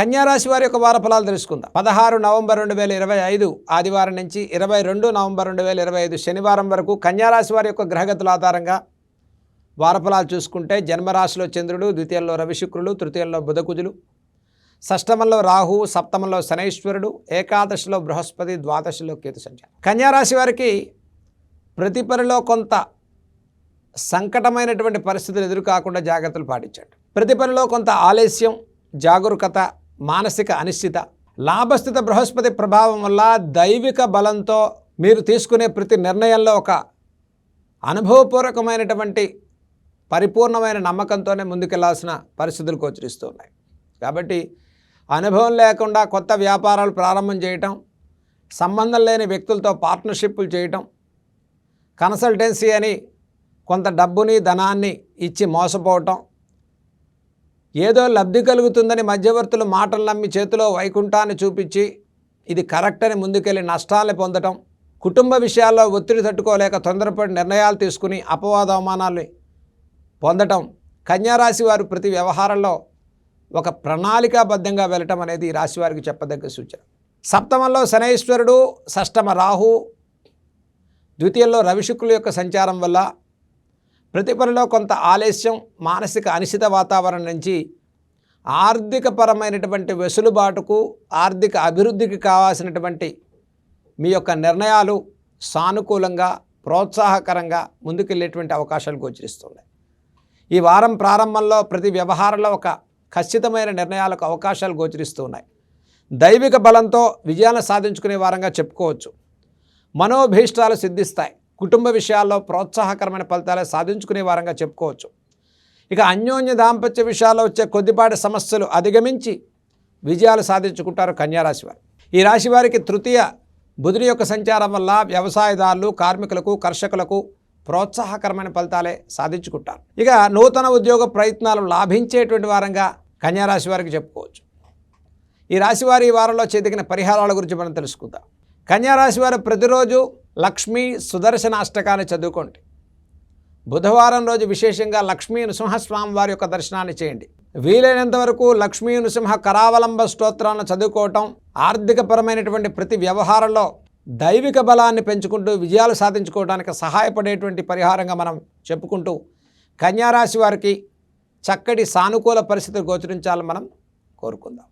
కన్యారాశి వారి యొక్క వార ఫలాలు తెలుసుకుందాం. పదహారు నవంబర్ రెండు వేల ఇరవై ఐదు ఆదివారం నుంచి ఇరవై రెండు నవంబర్ రెండు వేల ఇరవై ఐదు శనివారం వరకు కన్యారాశి వారి యొక్క గ్రహగతుల ఆధారంగా వారఫలాలు చూసుకుంటే జన్మరాశిలో చంద్రుడు ద్వితీయంలో రవిశుక్రులు తృతీయంలో బుధకుజులు షష్టమంలో రాహు సప్తమంలో శనైశ్వరుడు ఏకాదశిలో బృహస్పతి ద్వాదశిలో కేతు సంచారం కన్యారాశి వారికి ప్రతి పనిలో కొంత సంకటమైనటువంటి పరిస్థితులు ఎదురు కాకుండా జాగ్రత్తలు పాటించండి. ప్రతి పనిలో కొంత ఆలస్యం జాగరూకత మానసిక అనిశ్చిత లాభస్థిత బృహస్పతి ప్రభావం వల్ల దైవిక బలంతో మీరు తీసుకునే ప్రతి నిర్ణయంలో ఒక అనుభవపూర్వకమైనటువంటి పరిపూర్ణమైన నమ్మకంతోనే ముందుకెళ్ళాల్సిన పరిస్థితులు గోచరిస్తూ ఉన్నాయి కాబట్టి అనుభవం లేకుండా కొత్త వ్యాపారాలు ప్రారంభం చేయటం సంబంధం లేని వ్యక్తులతో పార్ట్నర్షిప్లు చేయటం కన్సల్టెన్సీ అని కొంత డబ్బుని ధనాన్ని ఇచ్చి మోసపోవటం ఏదో లబ్ధి కలుగుతుందని మధ్యవర్తులు మాటలు నమ్మి చేతిలో వైకుంఠాన్ని చూపించి ఇది కరెక్ట్ అని ముందుకెళ్ళి నష్టాలను పొందటం కుటుంబ విషయాల్లో ఒత్తిడి తట్టుకోలేక తొందరపడి నిర్ణయాలు తీసుకుని అపవాద అవమానాల్ని పొందటం కన్యారాశి వారు ప్రతి వ్యవహారంలో ఒక ప్రణాళికాబద్ధంగా వెళ్ళటం అనేది ఈ రాశి వారికి చెప్పదగ్గ సూచన. సప్తమంలో శనైశ్వరుడు షష్టమ రాహు ద్వితీయంలో రవిశుక్రుల యొక్క సంచారం వల్ల ప్రతి పనిలో కొంత ఆలస్యం మానసిక అనిశ్చిత వాతావరణం నుంచి ఆర్థికపరమైనటువంటి వెసులుబాటుకు ఆర్థిక అభివృద్ధికి కావాల్సినటువంటి మీ యొక్క నిర్ణయాలు సానుకూలంగా ప్రోత్సాహకరంగా ముందుకెళ్ళేటువంటి అవకాశాలు గోచరిస్తున్నాయి. ఈ వారం ప్రారంభంలో ప్రతి వ్యవహారంలో ఒక ఖచ్చితమైన నిర్ణయాలకు అవకాశాలు గోచరిస్తున్నాయి. దైవిక బలంతో విజయాలను సాధించుకునే వారంగా చెప్పుకోవచ్చు. మనోభీష్టాలు సిద్ధిస్తాయి. కుటుంబ విషయాల్లో ప్రోత్సాహకరమైన ఫలితాలు సాధించుకునే వారంగా చెప్పుకోవచ్చు. ఇక అన్యోన్య దాంపత్య విషయాల్లో వచ్చే కొద్దిపాటి సమస్యలు అధిగమించి విజయాలు సాధించుకుంటారు కన్యారాశి వారు. ఈ రాశి వారికి తృతీయ బుధుని యొక్క సంచారం వల్ల వ్యవసాయదారులు కార్మికులకు కర్షకులకు ప్రోత్సాహకరమైన ఫలితాలే సాధించుకుంటారు. ఇక నూతన ఉద్యోగ ప్రయత్నాలు లాభించేటువంటి వారంగా కన్యారాశి వారికి చెప్పుకోవచ్చు. ఈ రాశి వారి వారంలో చేతికిన పరిహారాల గురించి మనం తెలుసుకుందాం. కన్యారాశి వారు ప్రతిరోజు లక్ష్మీ సుదర్శన అష్టకాన్ని చదువుకోండి. బుధవారం రోజు విశేషంగా లక్ష్మీ నృసింహస్వామి వారి యొక్క దర్శనాన్ని చేయండి. వీలైనంత వరకు లక్ష్మీ నృసింహ కరావలంబ స్తోత్రాలను చదువుకోవటం ఆర్థికపరమైనటువంటి ప్రతి వ్యవహారంలో దైవిక బలాన్ని పెంచుకుంటూ విజయాలు సాధించుకోవడానికి సహాయపడేటువంటి పరిహారంగా మనం చెప్పుకుంటూ కన్యారాశి వారికి చక్కటి సానుకూల పరిస్థితులు గోచరించాలని మనం కోరుకుందాం.